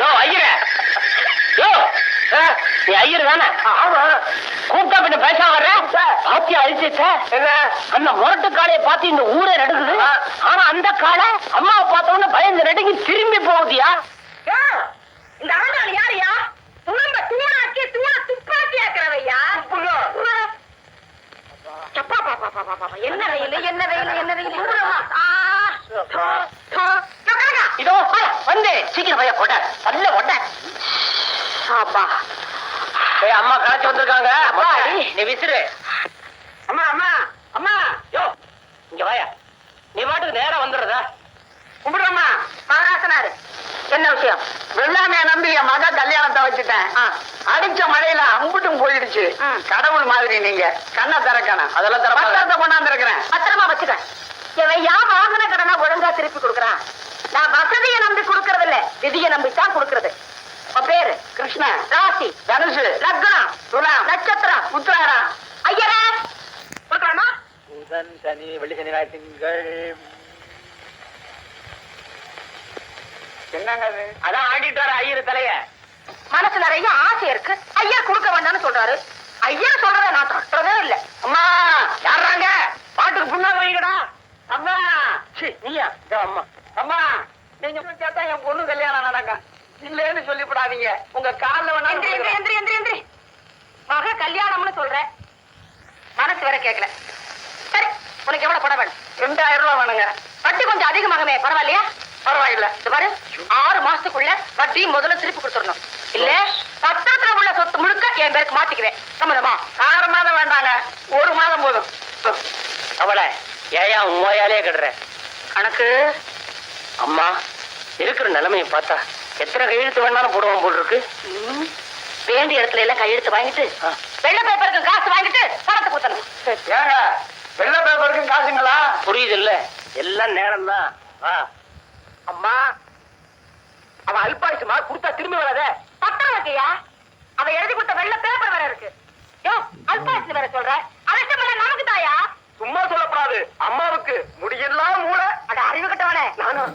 யோ ஐயர. யோ நீ ஐயர் தானே? ஆமா. கூப்பிட்டா பின்ன பேச வர்ற? பாத்தியா அழிச்சிட்ட என்ன? அந்த முரட்டு பார்த்து இந்த ஊரே நடுக்குது. ஆனா அந்த காளை அம்மாவை பார்த்த உடனே பயந்து நடுங்கி திரும்பி போகுதியா? இந்த ஆண்டாள் யாரையா துணம்ப தூணாக்கி தூண துப்பாக்கி ஆக்குறவையா என்ன வெயில் என்ன வெயில் என்ன தோ. இதோ வந்து. சீக்கிரம் பைய கொட நல்ல கொட அப்பா ஏய் அம்மா களைச்சு வந்திருக்காங்க. நீ விசிறு. அம்மா அம்மா அம்மா. யோ இங்க வாயா. நீ பாட்டுக்கு நேரா வந்துடுறதா? கும்பிடுறம்மா. மகாசனாரு என்ன விஷயம்? வெள்ளாமைய நம்பி என் மக கல்யாணத்தை வச்சுட்டேன். அடிச்ச மழையில அம்புட்டும் போயிடுச்சு. கடவுள் மாதிரி நீங்க. கண்ணை திறக்கணும். அதெல்லாம். பத்திரத்தை கொண்டாந்துருக்கிறேன். பத்திரமா வச்சுக்க. இவன் யா வாங்கின கடனை ஒழுங்கா திருப்பி கொடுக்கறான் நான் வசதியை நம்பி கொடுக்கறது இல்ல விதியை நம்பி தான் கொடுக்கறது. உன் பேரு? கிருஷ்ணன் ராசி. தனுசு. லக்னம். துலாம். நட்சத்திரம். உத்திராடம். ஐயரே! கொடுக்கலாமா? புதன் சனி வெள்ளி சனி ஞாயிறு, திங்கள் என்னங்க அது? அதான் ஆடிட்டு வர ஐயர் தலைய. மனசு நிறைய ஆசை இருக்கு. ஐயர் கொடுக்க வேண்டாம்னு சொல்றாரு. ஐயர் சொல்றத நான் தட்டுறதே இல்ல. அம்மா யாருறாங்க? பாட்டுக்கு புண்ணா வைங்கடா அம்மா. சீ, நீயா? அம்மா. அம்மா. நீங்க கேட்டா என் பொண்ணு கல்யாணம் நடக்கும் இல்லைன்னு சொல்லிவிடாதீங்க. உங்க கால்ல வேணா எந்திரி எந்திரி எந்திரி எந்திரி எந்திரி. மக கல்யாணம்னு சொல்றேன் மனசு வேற கேட்கல. சரி உனக்கு எவ்வளவு படம் வேணும்? ரெண்டாயிரம் ரூபாய் வேணுங்க. வட்டி கொஞ்சம் அதிகமாகவே பரவாயில்லையா? பரவாயில்ல. இது பாரு ஆறு மாசத்துக்குள்ள வட்டி முதல்ல திருப்பி கொடுத்துடணும். இல்ல பத்திரத்துல உள்ள சொத்து முழுக்க என் பேருக்கு மாத்திக்குவேன். சம்மதமா? ஆறு மாதம் வேண்டாங்க. ஒரு மாதம் போதும். அவளை ஏயா உண்மையாலே கடுற கணக்கு? அம்மா இருக்கிற நிலைமையை பார்த்தா எத்தனை கையெழுத்து வேணாலும் போடுவான் போல் இருக்கு. வேண்டிய இடத்துல எல்லாம் கையெழுத்து வாங்கிட்டு. வெள்ள பேப்பருக்கு காசு வாங்கிட்டு பணத்தை கொடுத்தணும் ஏங்க வெள்ளை பேப்பருக்கும் காசுங்களா? புரியுது இல்ல எல்லாம் நேரம் தான் அம்மா அவன் அல்பாயுசுமா கொடுத்தா திரும்பி வராதே? பத்திரம் இருக்கியா அவ எழுதி கொடுத்த வெள்ள பேப்பர் வேற இருக்கு. யோ அல்பாசி வேற சொல்ற. அரசு மேல நமக்கு தாயா? சும்மா சொல்லக்கூடாது அம்மாவுக்கு முடியெல்லாம் மூளை. அட அறிவு கட்டவனே. நானும்.